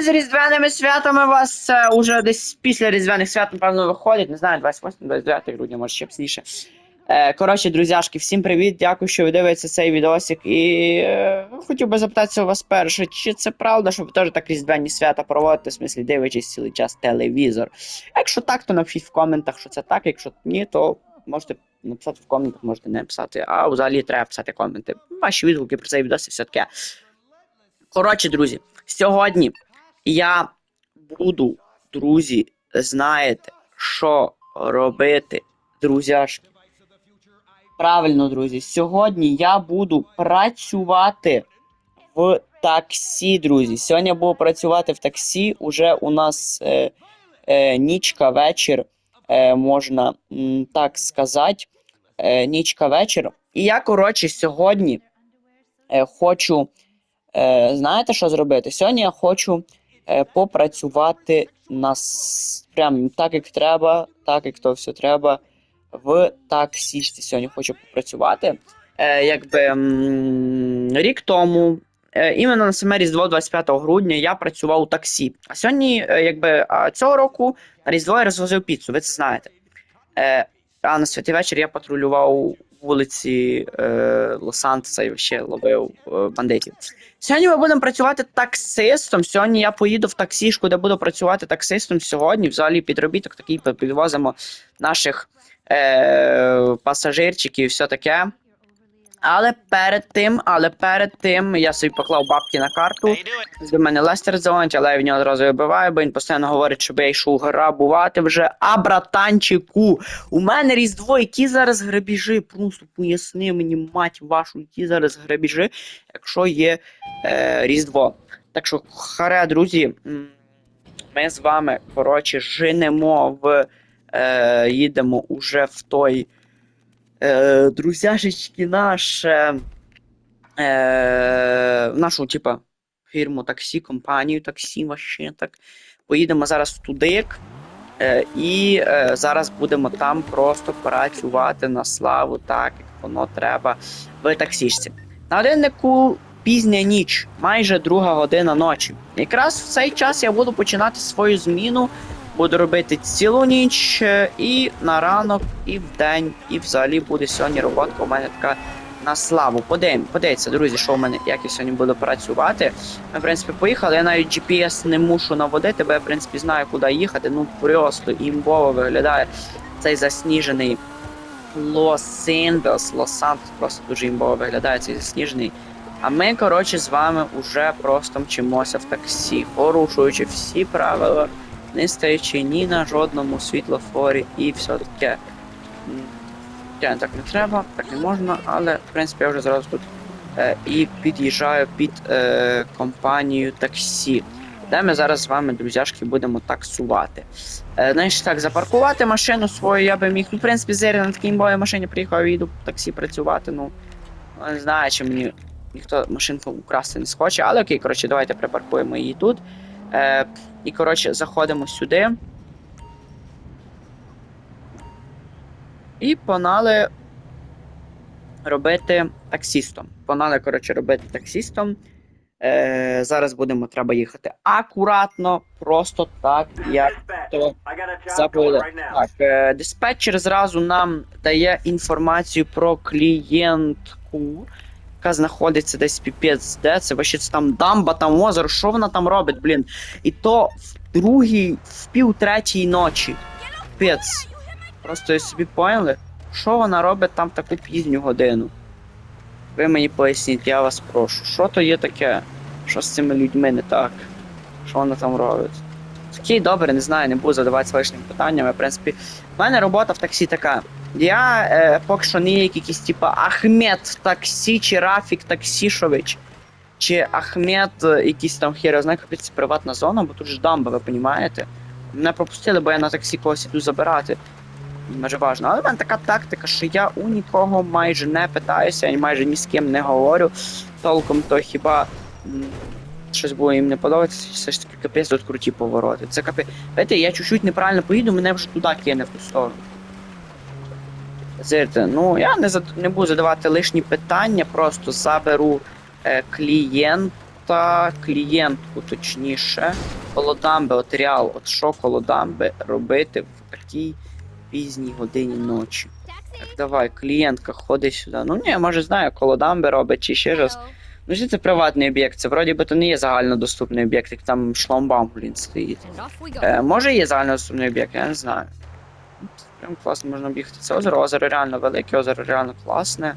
З різдвяними святами вас це уже десь після різдвяних свят, напевно, виходить. Не знаю, 28-29 грудня, може ще пізніше. Е, коротше, друзяшки, всім привіт. Дякую, що ви дивитеся цей відосик. І е, хотів би запитатися у вас перше, чи це правда, що ви теж так різдвяні свята проводите, в смислі дивитесь цілий час телевізор. Якщо так, то напишіть в коментах, що це так. Якщо ні, то можете написати в коментах, можете не написати. А взагалі треба писати коменти. Ваші відгуки про цей відос все таке. Коротше, друзі, сьогодні я буду, друзі, знаєте, що робити, друзяшки. Правильно, друзі, сьогодні я буду працювати в таксі, друзі. Сьогодні я буду працювати в таксі. Уже у нас е, е, нічка вечір, е, можна м, так сказати. Е, нічка вечір. І я, коротше, сьогодні е, хочу. Е, знаєте, що зробити? Сьогодні я хочу попрацювати на прям так, як треба, так як то все треба. В таксішці сьогодні хочу попрацювати. Е, якби рік тому, е, іменно на саме Різдво 25 грудня, я працював у таксі. А сьогодні, е, якби а цього року на Різдво я розвозив піцу, ви це знаєте. Е, а на святий вечір я патрулював вулиці е, Лос-Антоса і ще ловив е, бандитів. Сьогодні ми будемо працювати таксистом. Сьогодні я поїду в таксішку, де буду працювати таксистом. Сьогодні взагалі підробіток такий підвозимо наших е, пасажирчиків і все таке. Але перед тим, але перед тим я собі поклав бабки на карту. До мене Лестер дзвонить, але я в нього одразу вибиваю, бо він постійно говорить, щоб я йшов грабувати вже. А братанчику, у мене різдво, які зараз грабіжи? Просто поясни мені, мать вашу, які зараз грабіжи, якщо є е, Різдво. Так що, харе, друзі, ми з вами, коротше, женемо в. Е, їдемо уже в той. Е, друзяшечки наш. Е, е, нашу, типа, фірму таксі, компанію таксі, вообще так. Поїдемо зараз туди. Е, і е, зараз будемо там просто працювати на славу, так як воно треба в таксішці. На годиннику пізня ніч, майже друга година ночі. Якраз в цей час я буду починати свою зміну, буду робити цілу ніч е, і на ранок, і в день, і взагалі буде сьогодні роботка у мене така на славу. Подивіться, друзі, що в мене, як я сьогодні буду працювати. Ми, в принципі, поїхали. Я навіть GPS не мушу наводити, бо я, в принципі, знаю, куди їхати. Ну, просто імбово виглядає цей засніжений Лос-Індос. Лос-Сантос просто дуже імбово виглядає цей засніжений. А ми, коротше, з вами уже просто мчимося в таксі, порушуючи всі правила, не стоячи ні на жодному світлофорі і все таке. Так не треба, так не можна, але в принципі я вже зразу тут е, і під'їжджаю під е, компанію таксі, де ми зараз з вами, друзяшки, будемо таксувати. Е, знаєш, так, запаркувати машину свою я би міг. Ну, в принципі, зері на такій імбовій машині приїхав і їду в таксі працювати. Ну, не знаю, чи мені ніхто машинку украсти не схоче, але окей, коротше, давайте припаркуємо її тут. Е, і, коротше, заходимо сюди. І погнали робити таксістом. Погнали, коротше, робити таксістом. Е, зараз будемо треба їхати акуратно, просто так, як то заповіли. Так, е, диспетчер зразу нам дає інформацію про клієнтку, яка знаходиться десь піпець, де це вообще там дамба, там озеро, що вона там робить, блін. І то в другій, в пів третій ночі. Піпець. Просто ви собі поняли, що вона робить там в таку пізню годину. Ви мені поясніть, я вас прошу, що то є таке? Що з цими людьми не так? Що вона там робить? Окей, добре, не знаю, не буду задаватися лишнім питанням. В принципі, в мене робота в таксі така. Я е, поки що не є якийсь типа Ахмед таксі, чи Рафік Таксішович, чи Ахмед, е, якийсь там хер, я знаю, капець це приватна зона, бо тут ж дамба, ви розумієте? Мене пропустили, бо я на таксі когось іду забирати. Майже важно. Але в мене така тактика, що я у нікого майже не питаюся, і майже ні з ким не говорю. Толком то хіба м, щось було їм не подобається, все ж таки капець тут круті повороти. Це капець. Знаєте, я чуть-чуть неправильно поїду, мене вже туди кине в ту сторону. Зирте, ну я не, зад... не буду задавати лишні питання, просто заберу е, клієнта, клієнтку точніше. Колодамби, от реал, от що колодамби робити в такій пізній годині ночі. Так, давай, клієнтка, ходи сюди. Ну ні, може знаю, колодамби робить чи ще щось. Ну, що це приватний об'єкт, це вроді би то не є загальнодоступний об'єкт, як там шламбам, блін, стоїть. Е, може є загальнодоступний об'єкт, я не знаю. Прям класно можна бігти. Це озеро, озеро реально велике, озеро реально класне.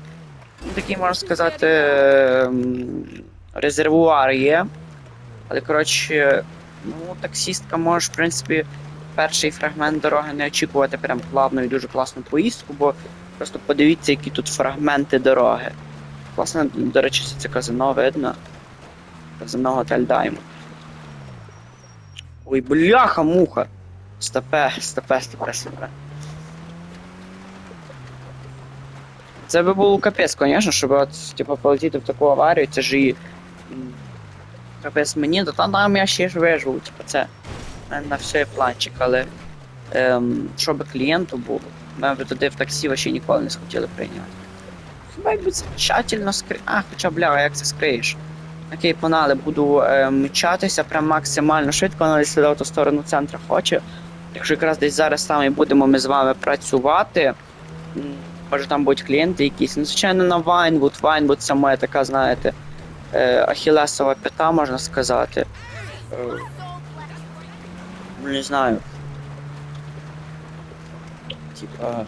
Такий, можна сказати, ем, резервуар є. Але, коротше, ну, таксістка може, в принципі, перший фрагмент дороги не очікувати прям плавну і дуже класну поїздку, бо просто подивіться, які тут фрагменти дороги. Класно, до речі, це казино видно. Казино Готель Даймонд. Ой, бляха, муха. Стопе, стопе, стопе, стопе. Це би було капець, звісно, щоб от, типу, полетіти в таку аварію, це ж і. Капець мені, то там, я ще ж виживу, типу, це на все є планчик, але ем, щоб клієнту було, ми б туди в таксі вообще ніколи не схотіли прийняти. Хіба якби це тщательно скри... А, хоча бля, як це скриєш? Окей, погнали, буду е, мчатися прям максимально швидко, але сюди в ту сторону центру хоче. Якщо якраз десь зараз саме будемо ми з вами працювати, може там будуть клієнти якісь. Ну, звичайно, на Вайнвуд. Вайнвуд це моя така, знаєте, е, ахілесова п'ята, можна сказати. Е, не знаю. Типа.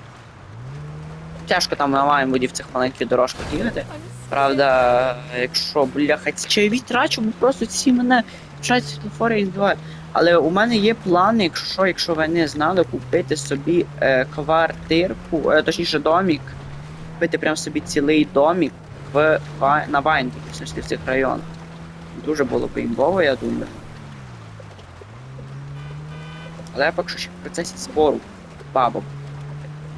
Тяжко там на Вайнвуді в цих маленьких дорожках їхати. Правда, якщо бляха, чи вітрачу, бо просто ці мене вчать світлофори і збивають. Але у мене є плани, якщо якщо ви не знали, купити собі е, квартирку, е, точніше домік, купити прям собі цілий домік в Ва- на Вайнді, в в цих районах. Дуже було б імбово, я думаю. Але я поки що ще в процесі збору бабок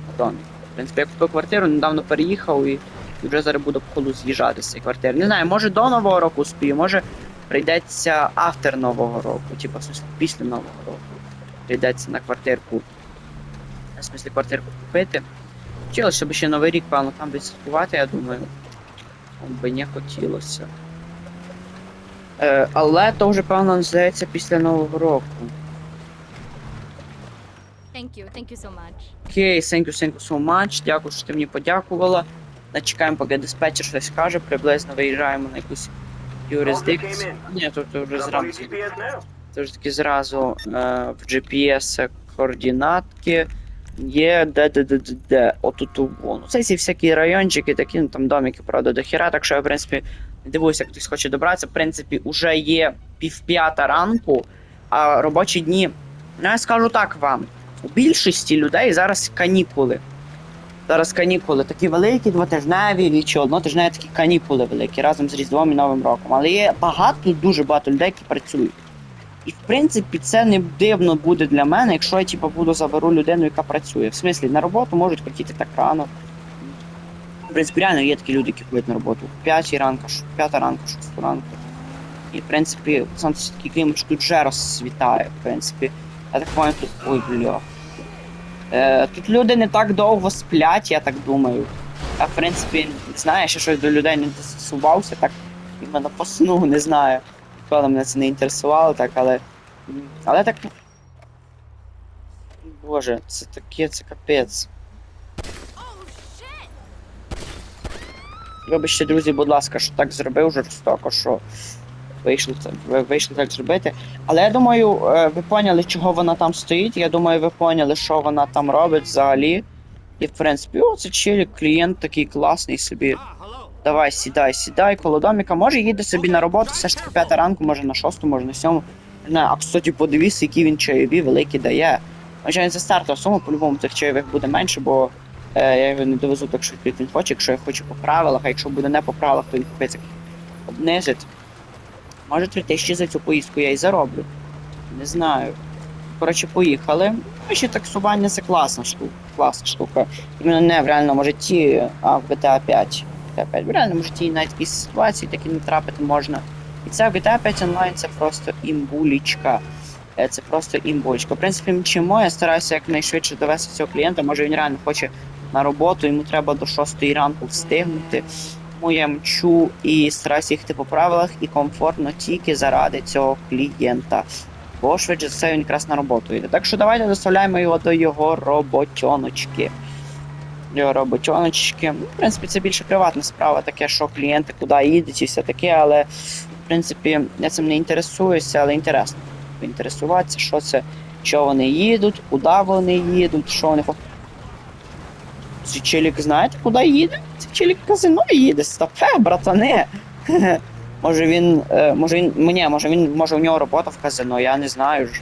на домі. В принципі, я купив квартиру, недавно переїхав і, і вже зараз буду по з цієї квартири. Не знаю, може до Нового року успію, може прийдеться автор Нового року, типу, в смысле, після Нового року. Прийдеться на квартирку. В смысле, квартирку купити. Хотілося, щоб ще Новий рік, певно, там відсвяткувати, я думаю. Там би не хотілося. Е, але то вже, певно, здається, після Нового року. Thank you, thank you so much. Окей, thank you, thank you so much. Дякую, що ти мені подякувала. Начекаємо, поки диспетчер щось каже, приблизно виїжджаємо на якусь юрисдикцію. Ні, тут вже зразу. Це ж таки зразу е, в GPS координатки є де де де де де отут у це ці всякі райончики, такі ну там домики, правда, до хіра, так що я в принципі дивуюся, як хтось хоче добратися. В принципі, уже є півп'ята ранку, а робочі дні. Ну, я скажу так вам: у більшості людей зараз канікули. Зараз канікули такі великі, двотижневі чи однотижневі такі канікули великі разом з Різдвом і Новим роком. Але є багато, дуже багато людей, які працюють. І в принципі це не дивно буде для мене, якщо я типу, буду заберу людину, яка працює. В смислі, на роботу можуть хотіти так рано. В принципі, реально є такі люди, які ходять на роботу. 5 ранку, 5 ранку, 6 ранку. І в принципі, сам такий клімат тут вже розсвітає. В принципі, я так пам'ятаю, тут. Ой, бля. Е, тут люди не так довго сплять, я так думаю. А в принципі, не знаю, ще щось до людей не застосувався, так іменно по сну, не знаю. Ніколи мене це не інтересувало, так, але. Але так. Боже, це таке, це капець. Вибачте, друзі, будь ласка, що так зробив жорстоко, що вийшло це, ви- так зробити. Але я думаю, е, ви поняли, чого вона там стоїть. Я думаю, ви поняли, що вона там робить взагалі. І в принципі, о, це челік, клієнт такий класний собі. Давай, сідай, сідай коло доміка. Може їде собі на роботу, все ж таки п'ята ранку, може на шосту, може на сьому. Не а кстати, подивіться, які він чайові великі дає. Звичайно, це стартова сума, по-любому цих чайових буде менше, бо е, я його не довезу так як він хоче. Якщо я хочу по правилах, а якщо буде не по правилах, то він купець обнизить. Може 3 тисячі за цю поїздку я і зароблю. Не знаю. Коротше, поїхали. Ну, ще таксування це класна штука. Класна штука. Іменно не в реальному житті, а в GTA 5. GTA 5. В реальному житті навіть такі ситуації такі не трапити можна. І це в GTA 5 онлайн це просто імбулічка. Е, Це просто імбулічка. В принципі, мчимо, я стараюся якнайшвидше довести цього клієнта. Може він реально хоче на роботу, йому треба до 6 ранку встигнути. Тому я мчу і стараюся їхати по правилах і комфортно тільки заради цього клієнта. Бо швидше все він якраз на роботу йде. Так що давайте доставляємо його до його роботьоночки. Його роботьоночки. Ну, в принципі, це більше приватна справа, таке, що клієнти куди їдуть і все таке, але в принципі я цим не інтересуюся, але інтересно інтересуватися, що це, що вони їдуть, куди вони їдуть, що вони хочуть. Цей челік знаєте, куди їде? Цей челік в казино їде, стопе, братане. Може він. е, Може він. Ні, може він. Може у нього робота в казино, я не знаю ж.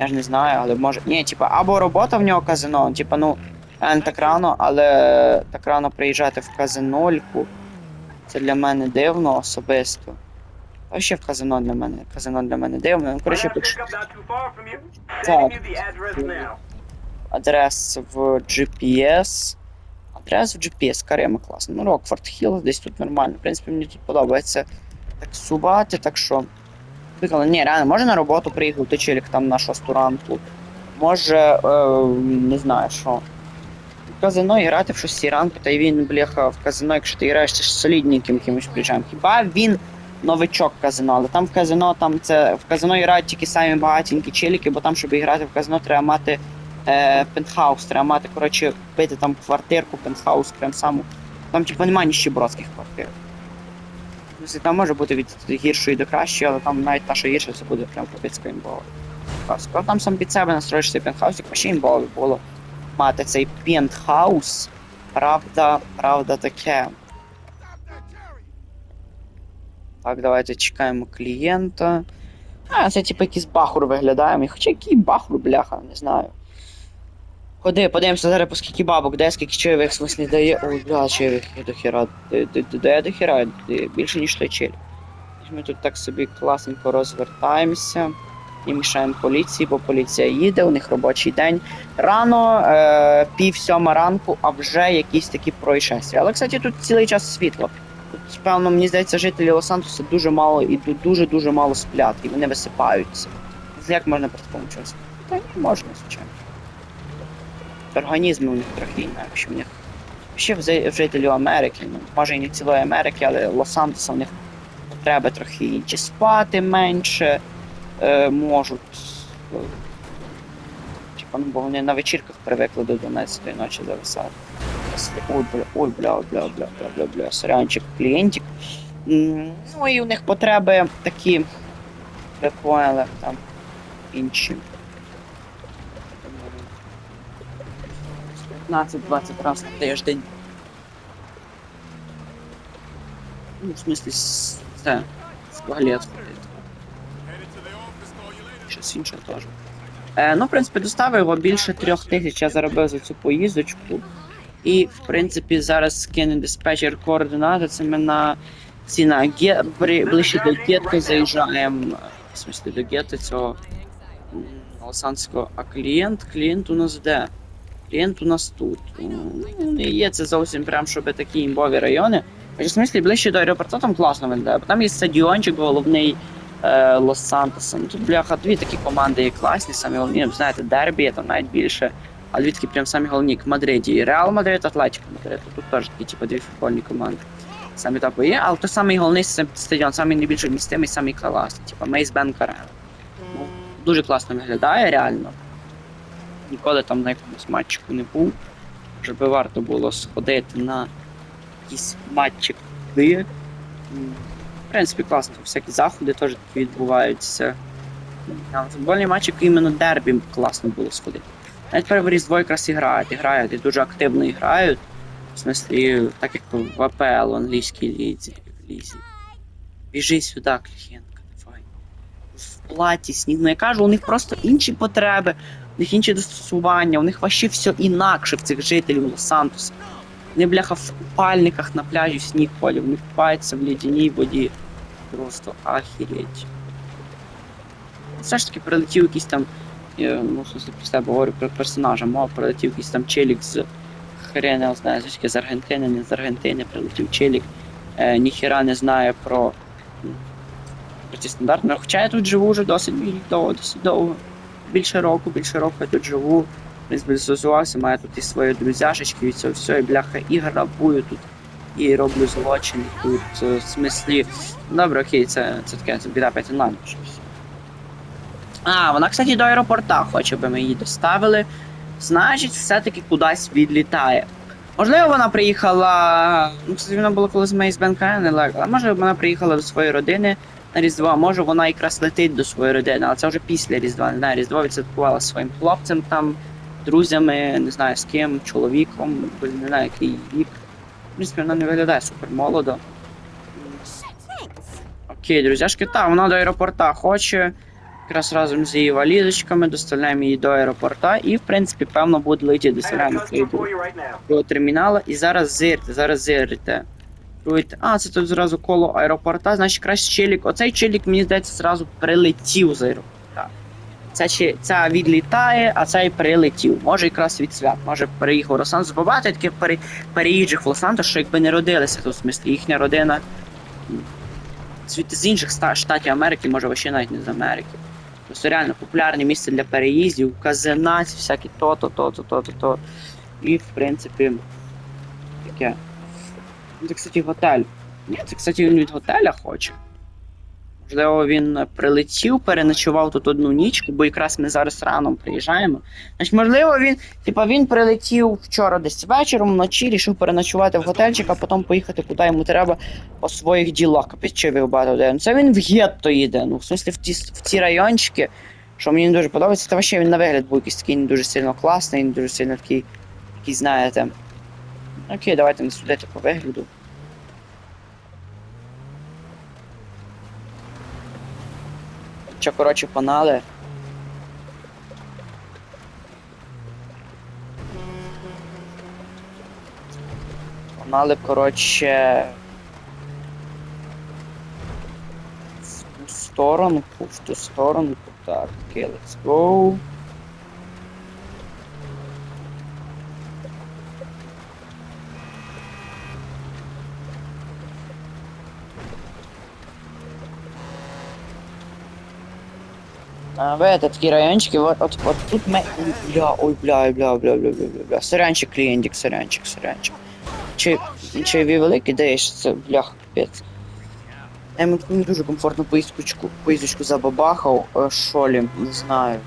Я ж не знаю, але може. Ні, типа, або робота в нього казино, типа, ну, не так рано, але так рано приїжджати в казинольку. Це для мене дивно особисто. А ще в казино для мене. Казино для мене дивно. Ну, коротше, пишу. Так. Адрес в GPS. В GPS, Карема класно. Ну, Рокфорд Хілл, десь тут нормально. В принципі, мені тут подобається таксувати, так що. Прикольно. Ні, реально, може на роботу приїхати челік там на 6 ранку. Може, е, не знаю що. В казино грати в 6 ранку, та й він, бляха, в казино, якщо ти граєш, це ж солідненьким ключем. Хіба він новичок казино, але там в казино, там це в казино грають тільки самі багатенькі челіки, бо там, щоб грати в казино, треба мати е, пентхаус, треба мати, коротше, купити там квартирку, пентхаус, прям саму. Там, типу, немає ніщебродських квартир. Тобто, Там може бути від гіршої до кращої, але там навіть та, що гірше, це буде прям капецько імбово. Коли там сам під себе настроїш цей пентхаус, як ще імбово було мати цей пентхаус. Правда, правда таке. Так, давайте чекаємо клієнта. А, це типу якийсь бахур виглядає. Хоча який бахур, бляха, не знаю. Ходи, подивимося зараз по скільки бабок, де скільки чайових в смислі дає. Ой, бля, чайових є до хіра. Де- до хіра? Більше ніж той чель. Ми тут так собі класненько розвертаємося. І мішаємо поліції, бо поліція їде, у них робочий день. Рано, е, пів сьома ранку, а вже якісь такі происшествия. Але, кстати, тут цілий час світло. Тут, певно, мені здається, жителі Лос-Антоса дуже мало і дуже-дуже мало сплять, і вони висипаються. Як можна при такому часу? Та ні, можна, звичайно. Організми у них трохи інакші. У них ще в жителів Америки, ну, може і не цілої Америки, але Лос-Антоса у них потреби трохи інші спати менше е, можуть. е, Типа, ну, бо вони на вечірках привикли до 12 ночі зависати. Ой, бля, ой, бля, бля, бля, бля, бля, бля, сорянчик, клієнтик. Ну і у них потреби такі, поняли, там інші. 15-20 разів на тиждень. Ну, в смислі, це, в туалет. Щось інше теж. Е, ну, в принципі, доставив його більше трьох тисяч я заробив за цю поїздочку. І, в принципі, зараз скине диспетчер координати. Це ми на ці на ге... ближче до гетто заїжджаємо. В смислі до гетто цього Лосанського. А клієнт, клієнт у нас де? Клієнт у нас тут. Ну, не є це зовсім прям, щоб такі імбові райони. Хоча, в смислі, ближче до аеропорту там класно виглядає, бо там є стадіончик головний е, Лос-Сантоса. Ну, тут, бляха, дві такі команди є класні, самі головні, ну, знаєте, дербі є там навіть більше. А дві такі прям самі головні в Мадриді. Реал Мадрид, Атлетико Мадрид. Тут теж такі, типу, дві футбольні команди. Самі топи є, але то самий головний стадіон, самий найбільш вмістимий, самий класний, типу Мейс Бенк. Ну, дуже класно виглядає, реально. Ніколи там на якомусь матчику не був. Би варто було сходити на якісь матчі туди. В принципі, класно, всякі заходи теж такі відбуваються. На футбольні матчі іменно дербі класно було сходити. Навіть тепер Різдво якраз і грають, і грають, і дуже активно і грають. В смислі, так як в АПЛ, в англійській лізі. Лізі. Біжи сюди, клієнтка, давай. В платі сніг. Ну я кажу, у них просто інші потреби, у них інші достосування, у них вообще все інакше в цих жителів Лос-Сантоса. Вони, бляха, в купальниках на пляжі в сніг ходять, вони купаються в лідяній воді. Просто ахіреть. Все ж таки прилетів якийсь там, я, ну, про себе говорю про персонажа, мов прилетів якийсь там челік з хрена, не знаю, звідки з Аргентини, не з Аргентини, прилетів челік, е, ніхіра не знає про, про ці стандартні. Хоча я тут живу вже досить довго, досить довго. Більше року, більше року я тут живу. зазувався, маю тут і свої друзяшечки, і це все, і бляха, і грабую тут і роблю злочин тут, е, в смислі. Добре, окей, це, це таке, це біда 5 онлайн щось. А, вона, кстати, до аеропорта хоче, би ми її доставили. Значить, все-таки кудись відлітає. Можливо, вона приїхала. Ну, кстати, вона була колись з БНК, але може вона приїхала до своєї родини на Різдво, може вона якраз летить до своєї родини, але це вже після Різдва. Не знаю, Різдво відсвяткувала своїм хлопцем там, друзями, не знаю з ким, чоловіком, не знаю, який вік. В принципі, вона не виглядає супер молодо. Окей, друзяшки, так, вона до аеропорта хоче. Якраз разом з її валізочками доставляємо її до аеропорта і, в принципі, певно, буде летіти доставляємо до до термінала. І зараз зирте, зараз зирте. А, це тут зразу коло аеропорта, значить краще челік. Оцей челік, мені здається, зразу прилетів з аеропорта. Ця, чи- ця відлітає, а цей прилетів. Може якраз від свят. Може переїхав в Лос-Анджелес. Побачите таких пере... переїжджих в Лос-Анджелес, що якби не родилися тут, в смислі, їхня родина. з інших штатів Америки, може вообще навіть не з Америки. Просто реально популярне місце для переїздів, казинаці, всякі то-то, то-то, то-то, то. І, в принципі, таке. Ну, Це, кстати, готель. Ні, це, кстати, він від готеля хоче. Можливо, він е, прилетів, переночував тут одну нічку, бо якраз ми зараз рано приїжджаємо. Значить, можливо, він, типа, він прилетів вчора десь вечором, вночі, рішив переночувати в готельчик, а потім поїхати куди йому треба по своїх ділах. Ви багато де. Ну це він в гетто їде. Ну, в смислі, в ті, в ті райончики, що мені дуже подобається, та ще він на вигляд був якийсь такий не дуже сильно класний, не дуже сильно такий, який, знаєте. Окей, давайте не судити по вигляду. Що, коротше, панали. Панали, коротше. В ту сторону, в ту сторону. Так, окей, let's go. А, в этот, такі райончики, вот, от, от тут. Ой, Бля, ой, бля, бля, бля, бля, бля, бля, бля. Сорянчик, клієнтик, сорянчик, сорянчик. Чи, ви великий даєш, це, блях, капець. Я йому не дуже комфортну поїздочку, поїздочку забабахав, е, шолі, не знаю.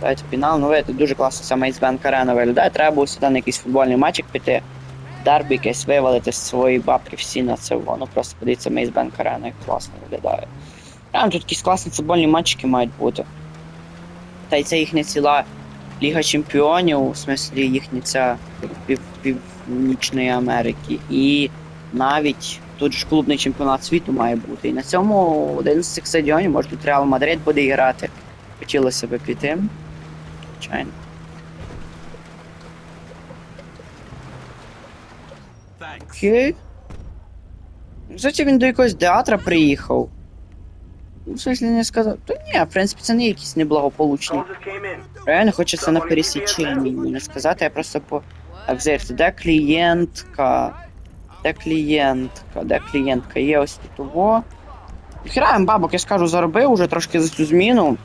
Давайте пінал, ну видите, дуже класно ця Мейсбенк арена виглядає. Треба було сюди на якийсь футбольний матчик піти. Дербі якесь вивалити свої бабки всі на це воно. Просто подивіться Мейсбенк арена, як класно виглядає. Прям тут якісь класні футбольні матчики мають бути. Та й це їхня ціла Ліга Чемпіонів, у смислі їхня ця пів, Північної Америки. І навіть тут ж клубний чемпіонат світу має бути. І на цьому один з цих стадіонів, може тут Реал Мадрид буде грати. Хотілося б піти. Звичайно. Окей. Кстати, він до якогось театра приїхав. Ну, смысле не сказав. Та ні, в принципі, це не якісь неблагополучні. Реально хочеться на пересіченні не сказати, я просто по. Зерте, де клієнтка? Де клієнтка? Де клієнтка? Є ось тут того. Хіраєм бабок, я скажу, заробив уже трошки за цю зміну.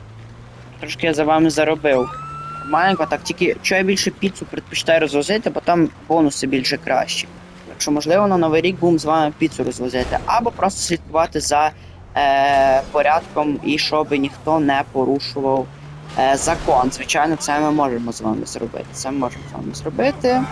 Трошки я за вами заробив. Маленько, так тільки що я більше піцу предпочитаю розвозити, бо там бонуси більше кращі. Якщо можливо, на Новий рік будемо з вами піцу розвозити, або просто слідкувати за е, порядком і щоб ніхто не порушував е, закон. Звичайно, це ми можемо з вами зробити. Це ми можемо з вами зробити.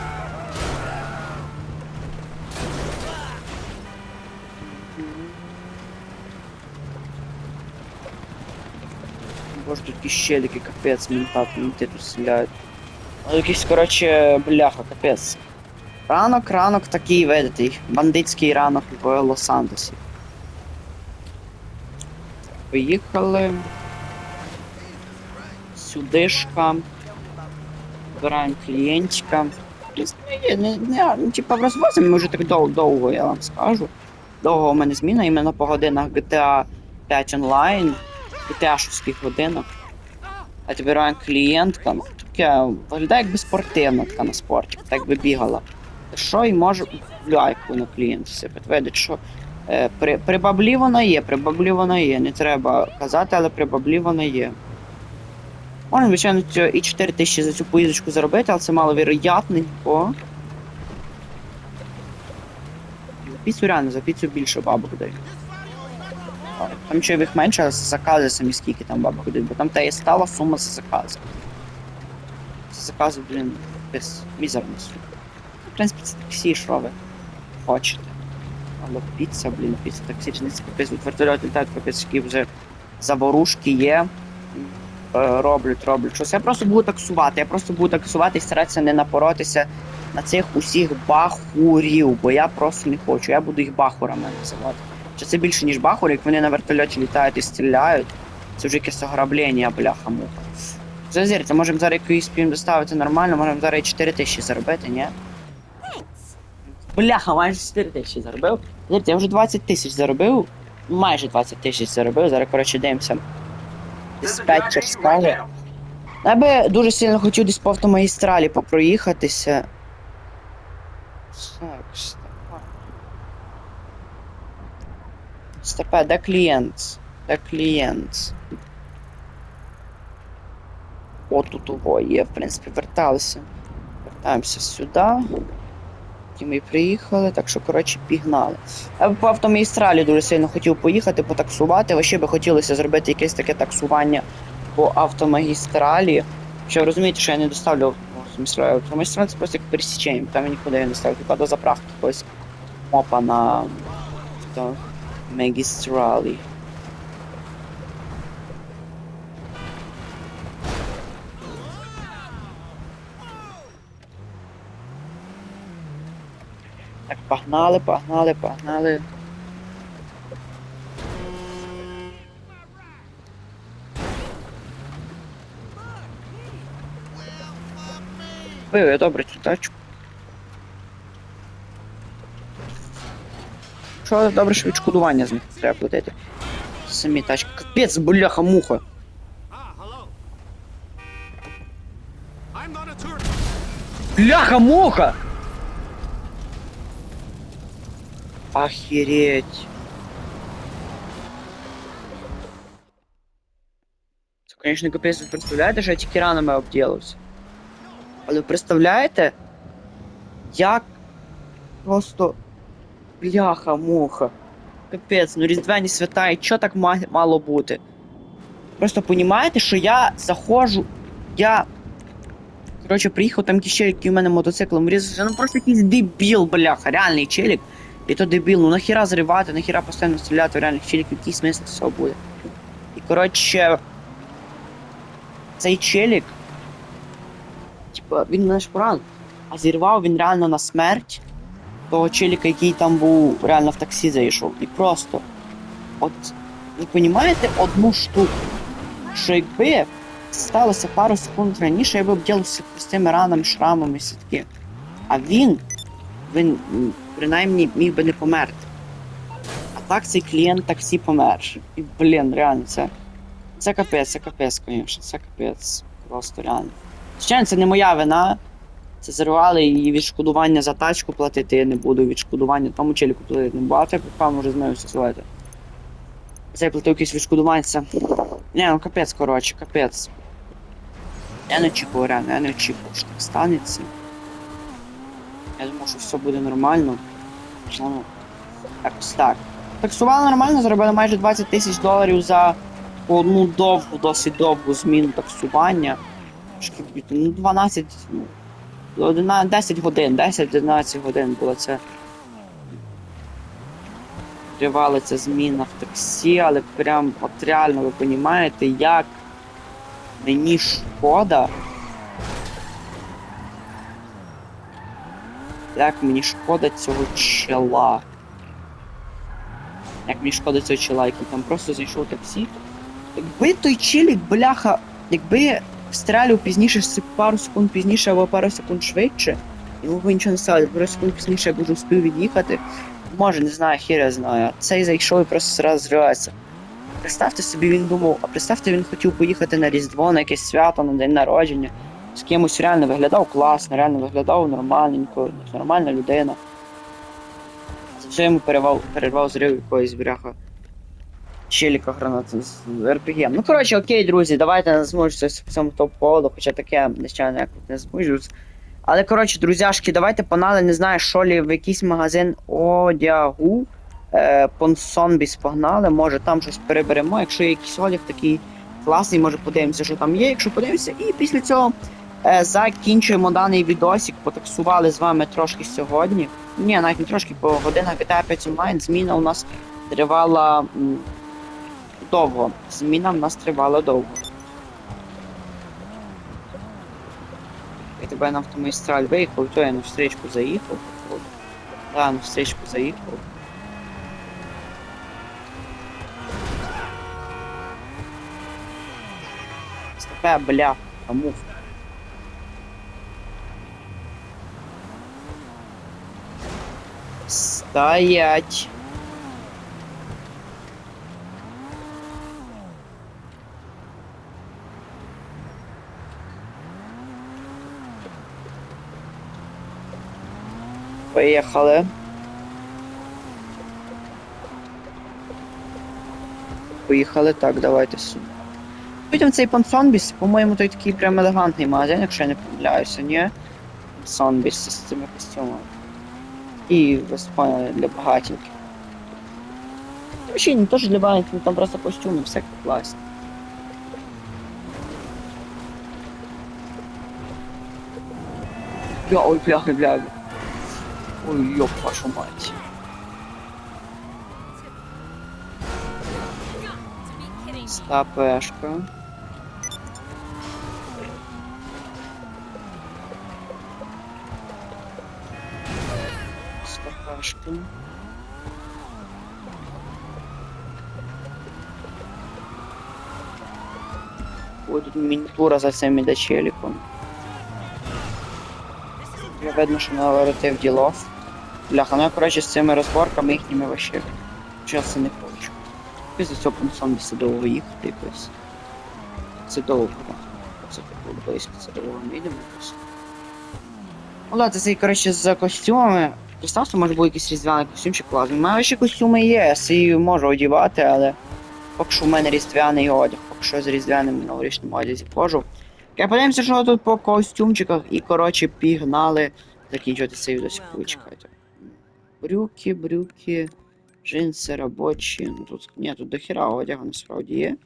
Боже, тут якісь щелики, капець, ментат, менти тут стріляють. Ну, якийсь, коротше, бляха, капець. Ранок, ранок такий, видите, бандитський ранок в Лос-Антосі. Поїхали. Сюдишка. Збираємо клієнтика. Є, Не, не, ну, типа в розвозі ми вже так довго, довго, я вам скажу. Довго у мене зміна, іменно по годинах GTA 5 онлайн, GTA-шовських годинах. А збираємо клієнтка. Ну, таке виглядає якби спортивна така на спорті, так би бігала. Що і може. Як воно клієнт сипить. Видить, що е, при, при баблі вона є, при баблі вона є. Не треба казати, але при баблі вона є. Можна, звичайно, і 4 тисячі за цю поїздочку заробити, але це маловірогятненько. За піцу реально, за піцу більше бабок дають. Там їх менше, але за закази самі скільки там бабок дають, бо там та є стала сума за закази. За закази, блін, без. В принципі, це таксі, що ви хочете. Але піца, блін, піца таксі, чи не це капець, від вертольот літають, капець, які вже заворушки є. Е, роблять, роблять щось. Я просто буду таксувати. Я просто буду таксувати і старатися не напоротися на цих усіх бахурів, бо я просто не хочу. Я буду їх бахурами називати. Чи це більше, ніж бахури, як вони на вертольоті літають і стріляють. Це вже якесь ограблення, бляха муха. Зазірте, можемо зараз якийсь пім доставити нормально, можемо зараз і 4 тисячі заробити, ні? Бляха, майже 4 тисячі заробив. Зірте, я вже 20 тисяч заробив. Майже 20 тисяч заробив. Зараз, коротше, дивимося. Диспетчер скаже. Я би дуже сильно хотів десь по автомагістралі попроїхатися. Так, Степа. Степа, де клієнт? Де клієнт? О, тут є, в принципі, верталися. Вертаємося сюди. І ми приїхали, так що, коротше, пігнали. Я по автомагістралі дуже сильно хотів поїхати, потаксувати. Вообще би хотілося зробити якесь таке таксування по автомагістралі. Що розумієте, що я не доставлю автомагістралі. Автомагістраль це просто як пересічення, там я нікуди не ставлю, тільки до заправки якогось мопа на автомагістралі. Погнали, погнали, погнали. Бив я добре цю тачку. Що добре, що відшкодування з них треба платити. Самі тачки. Капець, бляха муха. Бляха муха! Охереть. Конечно, капець, ви представляєте, що я тільки ранами обділився. Але ви представляєте, як просто бляха муха. Капець, ну різдвяні свята, і чого так мало бути? Просто понімаєте, що я заходжу, я Коротше, приїхав там челік, який в мене мотоциклом врізався. Ну просто якийсь дебіл, бляха, реальний челік. І то дебіл, ну нахіра зривати, нахіра постійно стріляти в реальних челіків, який смисл з цього буде. І коротше. Цей челік. Типа, він мене ж. А зірвав він реально на смерть того челіка, який там був реально в таксі зайшов. І просто. От, ви розумієте одну штуку, що якби сталося пару секунд раніше, я би обділився простими ранами, шрамами і таке. А він, він принаймні міг би не померти. А так цей клієнт таксі помер. І, блін, реально, це. Це капець, це капець, звісно, це капець. Просто реально. Звичайно, це не моя вина. Це зривали і відшкодування за тачку платити я не буду, відшкодування тому челіку платити не буду, а це певно вже з нею стосується. Це я платив якесь відшкодування, це. Не, ну капець, коротше, капець. Я не очікував реально, я не очікував, що так станеться. Я думав, що все буде нормально. Ну, якось так. Таксували нормально, заробили майже 20 тисяч доларів за одну довгу, досить довгу зміну таксування. Ну, 12, ну, 11, 10 годин, 10-11 годин було це. Тривала ця зміна в таксі, але прям от реально ви розумієте, як мені шкода. Як мені шкода цього чела. Як мені шкода цього чела, який там просто зайшов таксі. Якби той челік, бляха, якби стріляв пізніше, пару секунд пізніше або пару секунд швидше, йому б нічого не сталося, пару секунд пізніше, як вже успів від'їхати. Може, не знаю, хір я знаю. Цей зайшов і просто зразу зривається. Представте собі, він думав, а представте, він хотів поїхати на Різдво, на якесь свято, на день народження. З кимось реально виглядав класно, реально виглядав нормальненько, нормальна людина. За все йому перервав, перервав зрив якоїсь бляха. челіка гранату з РПГ. Ну, коротше, окей, друзі, давайте не зможуся в цьому топ-колу, хоча таке, звичайно, як не зможусь. Але, коротше, друзяшки, давайте погнали, не знаю, що лі в якийсь магазин одягу. Е, Понсонбіс погнали, може там щось переберемо. Якщо є якийсь одяг такий класний, може подивимося, що там є. Якщо подивимося, і після цього закінчуємо даний відосик. Потаксували з вами трошки сьогодні. Ні, навіть не трошки, по година GTA 5 онлайн. Зміна у нас тривала довго. Зміна в нас тривала довго. Я тебе на автомагістраль виїхав, то я на встречку заїхав. Да, на встречку заїхав. Стопе, бля, кому? Стоять. Поїхали. Поїхали, так, давайте сюди. Потім цей Пансонбіс, по-моєму, той такий прям елегантний магазин, якщо я не помиляюся, ні? Пансонбіс з цими костюмами. І поняли, для багатеньких. Вообще не теж для багатеньких, там просто костюми, все класно. Бля, ой, бля, бля. Ой, ёб вашу мать. Стапешка. Ой, тут мінітура за цим іде. Я видно, що наворотив ділов. Бляха, ну я коротше з цими розборками їхніми вообще. Часу не хочу. Після цього пунктом десь довго їхати якось. Це довго. Це так близько, це довго не йдемо якось. Ну ладно, це коротше з костюмами. Представ, що може бути якийсь різдвяний костюмчик класний. У мене ще костюми є, я свої можу одягати, але поки що в мене різдвяний одяг, поки що з різдвяним новорічним одязі ходжу. Я подивимося, що тут по костюмчиках і коротше пігнали закінчувати цей відосик. Чекайте. Брюки, брюки. Джинси робочі. Ну тут ні, тут дохіра одягу насправді є.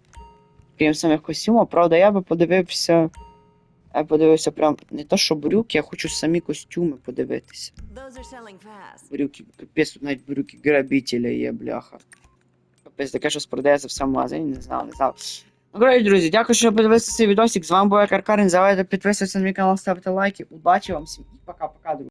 Крім самих костюмів, правда, я би подивився. Я подивився прям не то, що брюки, я хочу самі костюми подивитися. Брюки, капець, тут навіть брюки грабітеля є, бляха. Капець, таке щось продається в самому магазині, не знав, не знав. Ну, коротше, друзі, дякую, що подивилися цей відосик. З вами був я Каркарин. Завайте підписуйтесь на мій канал, ставте лайки. Удачі вам всім і пока-пока, друзі.